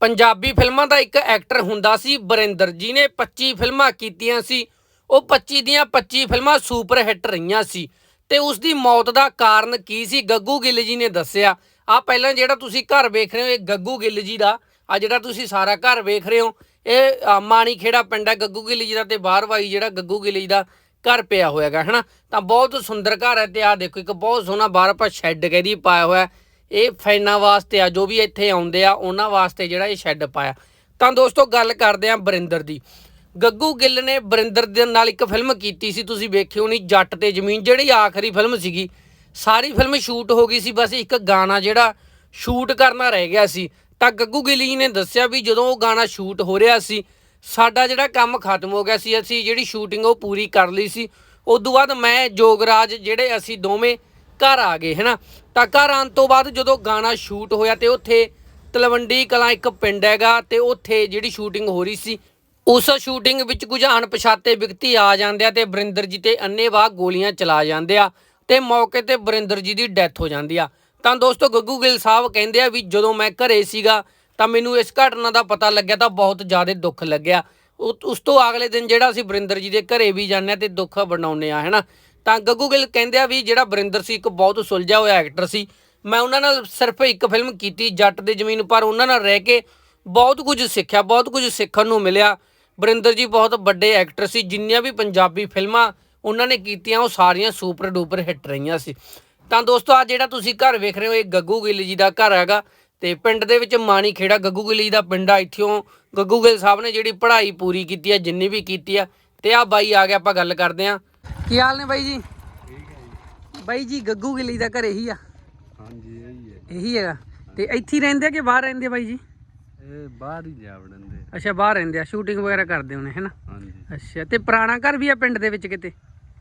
ਪੰਜਾਬੀ ਫਿਲਮਾਂ ਦਾ ਇੱਕ ਐਕਟਰ ਹੁੰਦਾ ਸੀ ਬਰਿੰਦਰ ਨੇ 25 ਫਿਲਮਾਂ ਕੀਤੀਆਂ ਸੀ। ਉਹ 25 ਦੀਆਂ 25 ਫਿਲਮਾਂ ਸੁਪਰ ਹਿੱਟ ਰਹੀਆਂ ਸੀ। ਤੇ ਉਸ ਦੀ ਮੌਤ ਦਾ ਕਾਰਨ ਕੀ ਸੀ ਗੱਗੂ ਗਿੱਲ ਜੀ ਨੇ ਦੱਸਿਆ। ਆ ਪਹਿਲਾਂ ਜਿਹੜਾ ਤੁਸੀਂ ਘਰ ਵੇਖ ਰਹੇ ਹੋ ਇਹ ਗੱਗੂ ਗਿੱਲ ਜੀ ਦਾ। ਆ ਜਿਹੜਾ ਤੁਸੀਂ ਸਾਰਾ ਘਰ ਵੇਖ ਰਹੇ ਹੋ ਇਹ ਅ, ਮਾਣੀ ਖੇੜਾ ਪਿੰਡ ਹੈ ਗੱਗੂ ਗਿੱਲ ਜੀ ਦਾ ਤੇ ਬਾਹਰ ਵਾਈ ਜਿਹੜਾ ਗੱਗੂ ਗਿੱਲ ਜੀ ਦਾ ਘਰ ਪਿਆ ਹੋਇਆਗਾ ਹਨਾ? ਤਾਂ ਬਹੁਤ ਸੁੰਦਰ ਘਰ ਹੈ ਤੇ ਆ ਦੇਖੋ ਇੱਕ ਬਹੁਤ ਸੋਹਣਾ ਬਾਹਰ ਆਪਾਂ ਸ਼ੈੱਡ ਕਹਿ ਕਹਿੰਦੀ ਪਾਇਆ ਹੋਇਆ। ਇਹ ਫੈਨਾਂ ਵਾਸਤੇ ਆ, ਜੋ ਵੀ ਇੱਥੇ ਆਉਂਦੇ ਆ, ਉਹਨਾਂ ਵਾਸਤੇ ਜਿਹੜਾ ਇਹ ਸ਼ੈੱਡ ਪਾਇਆ। ਤਾਂ ਦੋਸਤੋ, ਗੱਲ ਕਰਦੇ ਆ ਬਰਿੰਦਰ ਦੀ। ਗੱਗੂ ਗਿੱਲ ਨੇ ਬਰਿੰਦਰ ਦੇ ਨਾਲ ਇੱਕ ਫਿਲਮ ਕੀਤੀ ਸੀ, ਤੁਸੀਂ ਵੇਖਿਓ ਨਹੀਂ, ਜੱਟ ਤੇ ਜ਼ਮੀਨ, ਜਿਹੜੀ ਆਖਰੀ ਫਿਲਮ ਸੀਗੀ, ਸਾਰੀ ਫਿਲਮ ਸ਼ੂਟ ਹੋ ਗਈ ਸੀ, ਬਸ ਇੱਕ ਗਾਣਾ ਜਿਹੜਾ ਸ਼ੂਟ ਕਰਨਾ ਰਹਿ ਗਿਆ ਸੀ। ਤਾਂ ਗੱਗੂ ਗਿੱਲ ਜੀ ਨੇ ਦੱਸਿਆ ਵੀ ਜਦੋਂ ਉਹ ਗਾਣਾ ਸ਼ੂਟ ਹੋ ਰਿਹਾ ਸੀ, ਸਾਡਾ ਜਿਹੜਾ ਕੰਮ ਖਤਮ ਹੋ ਗਿਆ ਸੀ, ਅਸੀਂ ਜਿਹੜੀ ਸ਼ੂਟਿੰਗ ਉਹ ਪੂਰੀ ਕਰ ਲਈ ਸੀ। ਉਸ ਤੋਂ ਬਾਅਦ ਮੈਂ, ਜੋਗਰਾਜ, ਜਿਹੜੇ ਅਸੀਂ ਦੋਵੇਂ ਘਰ ਆ ਗਏ, ਹੈਨਾ? ਤਾਂ ਘਰ ਆਉਣ ਤੋਂ ਬਾਅਦ ਜਦੋਂ ਗਾਣਾ ਸ਼ੂਟ ਹੋਇਆ ਤੇ ਉੱਥੇ ਤਲਵੰਡੀ ਕਲਾਂ ਇੱਕ ਪਿੰਡ ਹੈਗਾ ਤੇ ਉੱਥੇ ਜਿਹੜੀ ਸ਼ੂਟਿੰਗ ਹੋ ਰਹੀ ਸੀ, ਉਸ ਸ਼ੂਟਿੰਗ ਵਿੱਚ ਕੁਝ ਅਣਪਛਾਤੇ ਵਿਅਕਤੀ ਆ ਜਾਂਦੇ ਆ ਤੇ ਬਰਿੰਦਰ ਜੀ ਤੇ ਅੰਨੇਵਾਹ ਗੋਲੀਆਂ ਚਲਾ ਜਾਂਦੇ ਆ ਤੇ ਮੌਕੇ ਤੇ ਬਰਿੰਦਰ ਜੀ ਦੀ ਡੈਥ ਹੋ ਜਾਂਦੀ ਆ। ਤਾਂ ਦੋਸਤੋ, ਗੱਗੂ ਗਿੱਲ ਸਾਹਿਬ ਕਹਿੰਦੇ ਆ ਵੀ ਜਦੋਂ ਮੈਂ ਘਰੇ ਸੀਗਾ ਤਾਂ ਮੈਨੂੰ ਇਸ ਘਟਨਾ ਦਾ ਪਤਾ ਲੱਗਿਆ ਤਾਂ ਬਹੁਤ ਜ਼ਿਆਦਾ ਦੁੱਖ ਲੱਗਿਆ। ਉਹ- ਉਸ ਤੋਂ ਅਗਲੇ ਦਿਨ ਜਿਹੜਾ ਅਸੀਂ ਬਰਿੰਦਰ ਜੀ ਦੇ ਘਰੇ ਵੀ ਜਾਂਦੇ ਆ ਤੇ ਦੁੱਖ ਬਣਾਉਂਦੇ ਆ, ਹੈਨਾ? ਤਾਂ ਗੱਗੂ ਗਿੱਲ ਕਹਿੰਦੇ ਆ ਵੀ ਜਿਹੜਾ ਬਰਿੰਦਰ ਸੀ ਇੱਕ ਬਹੁਤ ਸੁਲਝਿਆ ਹੋਇਆ ਐਕਟਰ ਸੀ। ਮੈਂ ਉਹਨਾਂ ਨਾਲ ਸਿਰਫ ਇੱਕ ਫਿਲਮ ਕੀਤੀ, ਜੱਟ ਦੇ ਜ਼ਮੀਨ ਪਰ ਉਹਨਾਂ ਨਾਲ ਰਹਿ ਕੇ ਬਹੁਤ ਕੁਝ ਸਿੱਖਿਆ, ਬਹੁਤ ਕੁਝ ਸਿੱਖਣ ਨੂੰ ਮਿਲਿਆ। ਬਰਿੰਦਰ ਜੀ ਬਹੁਤ ਵੱਡੇ ਐਕਟਰ ਸੀ, ਜਿੰਨੀਆਂ ਵੀ ਪੰਜਾਬੀ ਫਿਲਮਾਂ ਉਹਨਾਂ ਨੇ ਕੀਤੀਆਂ, ਉਹ ਸਾਰੀਆਂ ਸੁਪਰ ਡੂਪਰ ਹਿੱਟ ਰਹੀਆਂ ਸੀ। ਤਾਂ ਦੋਸਤੋ ਆ ਜਿਹੜਾ ਤੁਸੀਂ ਘਰ ਵੇਖ ਰਹੇ ਹੋ, ਇਹ ਗੱਗੂ ਗਿੱਲ ਜੀ ਦਾ ਘਰ ਹੈਗਾ ਤੇ ਪਿੰਡ ਦੇ ਵਿੱਚ ਮਾਣੀ ਖੇੜਾ ਗੱਗੂ ਗਿੱਲ ਜੀ ਦਾ ਪਿੰਡ ਆ। ਇੱਥੋਂ ਗੱਗੂ ਗਿੱਲ ਸਾਹਿਬ ਨੇ ਜਿਹੜੀ ਪੜ੍ਹਾਈ ਪੂਰੀ ਕੀਤੀ ਆ, ਜਿੰਨੀ ਵੀ ਕੀਤੀ ਆ। ਤੇ ਆ ਬਾਈ ਆ ਗਿਆ, ਆਪਾਂ ਗੱਲ ਕਰਦੇ ਆ। ਕੀ ਹਾਲ ਨੇ ਬਾਈ ਜੀ? ਬਾਈ ਜੀ ਗੱਗੂ ਗਿੱਲ ਜੀ ਦਾ ਘਰ ਇਹੀ ਆ। ਹਾਂਜੀ ਇਹੀ ਹੈ। ਇਹੀ ਹੈਗਾ। ਤੇ ਇੱਥੇ ਹੀ ਰਹਿੰਦੇ ਆ ਕਿ ਬਾਹਰ ਰਹਿੰਦੇ ਬਾਈ ਜੀ? ਇਹ ਬਾਹਰ ਹੀ ਜਾ ਵੜਨ ਦੇ। ਅੱਛਾ ਬਾਹਰ ਰਹਿੰਦੇ ਆ। ਸ਼ੂਟਿੰਗ ਵਗੈਰਾ ਕਰਦੇ ਹੋਣੇ ਹੈਨਾ ਹਾਂਜੀ। ਅੱਛਾ ਤੇ ਪੁਰਾਣਾ ਘਰ ਵੀ ਆ ਪਿੰਡ ਦੇ ਵਿੱਚ ਕਿਤੇ?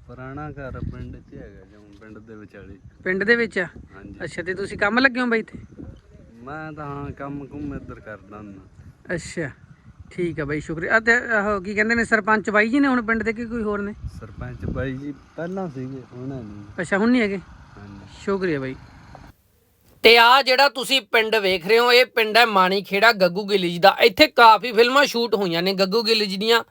ਪੁਰਾਣਾ ਘਰ ਪਿੰਡ 'ਚ ਹੈਗਾ ਜਿਉਂ ਪਿੰਡ ਦੇ ਵਿਚਾਲੇ। ਪਿੰਡ ਦੇ ਵਿੱਚ ਆ? ਹਾਂਜੀ। ਅੱਛਾ ਤੇ ਤੁਸੀਂ ਕੰਮ ਲੱਗੇ ਹੋ ਬਾਈ ਇੱਥੇ? ਮੈਂ ਤਾਂ ਹਾਂ ਕੰਮ ਕੁੰਮ ਇੱਧਰ ਕਰਦਾ ਹੁੰਦਾ। ਅੱਛਾ। ਠੀਕ ਆ ਬਾਈ ਸ਼ੁਕਰੀਆ। ਆ ਤੇ ਆਹੋ ਕੀ ਕਹਿੰਦੇ ਨੇ ਸਰਪੰਚ ਬਾਈ ਜੀ ਨੇ ਹੁਣ ਪਿੰਡ ਦੇ ਕਿ ਕੋਈ ਹੋਰ ਨੇ? ਸਰਪੰਚ ਬਾਈ ਜੀ ਪਹਿਲਾਂ ਸੀਗੇ ਉਹਨਾਂ ਨਹੀਂ। ਅੱਛਾ ਹੁਣ ਨਹੀਂ ਹੈਗੇ? ਹਾਂਜੀ। ਸ਼ੁਕਰੀਆ ਬਾਈ। ਤੇ ਆ ਜਿਹੜਾ ਤੁਸੀਂ ਪਿੰਡ ਵੇਖ ਰਹੇ ਹੋ ਇਹ ਪਿੰਡ ਹੈ ਮਾਣੀ ਖੇੜਾ ਗੱਗੂ ਗਿੱਲ ਜੀ ਦਾ। ਇੱਥੇ ਕਾਫੀ ਫਿਲਮਾਂ ਸ਼ੂਟ ਹੋਈਆਂ ਨੇ ਗੱਗੂ ਗਿੱਲ ਜੀ ਦੀਆਂ।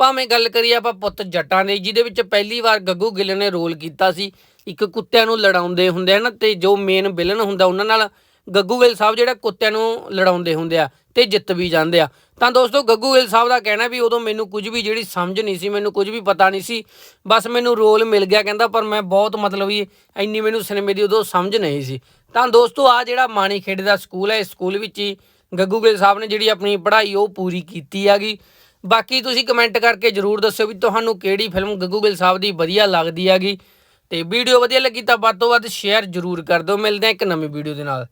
ਭਾਵੇਂ ਗੱਲ ਕਰੀਏ ਆਪਾਂ ਪੁੱਤ ਜੱਟਾਂ ਦੇ ਜਿਹਦੇ ਵਿੱਚ ਪਹਿਲੀ ਵਾਰ ਗੱਗੂ ਗਿੱਲ ਨੇ ਰੋਲ ਕੀਤਾ ਸੀ ਇੱਕ ਕੁੱਤਿਆਂ ਨੂੰ ਲੜਾਉਂਦੇ ਹੁੰਦੇ ਹਨ ਤੇ ਜੋ ਮੇਨ ਵਿਲਨ ਹੁੰਦਾ ਉਹਨਾਂ ਨਾਲ ਗੱਗੂ ਗਿੱਲ ਸਾਹਿਬ ਜਿਹੜਾ ਕੁੱਤਿਆਂ ਨੂੰ ਲੜਾਉਂਦੇ ਹੁੰਦੇ ਆ। ਤੇ ਜਿੱਤ ਵੀ ਜਾਂਦੇ ਆ। ਤਾਂ ਦੋਸਤੋ, ਗੱਗੂ ਗਿੱਲ ਸਾਹਿਬ ਦਾ ਕਹਿਣਾ ਵੀ ਉਦੋਂ ਮੈਨੂੰ ਕੁਝ ਵੀ ਜਿਹੜੀ ਸਮਝ ਨਹੀਂ ਸੀ, ਮੈਨੂੰ ਕੁਝ ਵੀ ਪਤਾ ਨਹੀਂ ਸੀ। ਬਸ ਮੈਨੂੰ ਰੋਲ ਮਿਲ ਗਿਆ ਕਹਿੰਦਾ, ਪਰ ਮੈਂ ਬਹੁਤ ਮਤਲਬ ਵੀ ਇੰਨੀ ਮੈਨੂੰ ਸਿਨੇਮੇ ਦੀ ਉਦੋਂ ਸਮਝ ਨਹੀਂ ਸੀ। ਤਾਂ ਦੋਸਤੋ ਆ ਜਿਹੜਾ ਮਾਣੀ ਖੇੜੇ ਦਾ ਸਕੂਲ ਹੈ, ਇਸ ਸਕੂਲ ਵਿੱਚ ਹੀ ਗੱਗੂ ਗਿੱਲ ਸਾਹਿਬ ਨੇ ਜਿਹੜੀ ਆਪਣੀ ਪੜ੍ਹਾਈ ਉਹ ਪੂਰੀ ਕੀਤੀ ਹੈਗੀ। ਬਾਕੀ ਤੁਸੀਂ ਕਮੈਂਟ ਕਰਕੇ ਜਰੂਰ ਦੱਸਿਓ ਵੀ ਤੁਹਾਨੂੰ ਕਿਹੜੀ ਫਿਲਮ ਗੱਗੂ ਗਿੱਲ ਸਾਹਿਬ ਦੀ ਵਧੀਆ ਲੱਗਦੀ ਹੈਗੀ। ਤੇ ਵੀਡੀਓ ਵਧੀਆ ਲੱਗੀ ਤਾਂ ਵੱਧ ਤੋਂ ਵੱਧ ਸ਼ੇਅਰ ਜਰੂਰ ਕਰ ਦਿਓ। ਮਿਲਦੇ ਹਾਂ ਇੱਕ ਨਵੀਂ ਵੀਡੀਓ ਦੇ ਨਾਲ।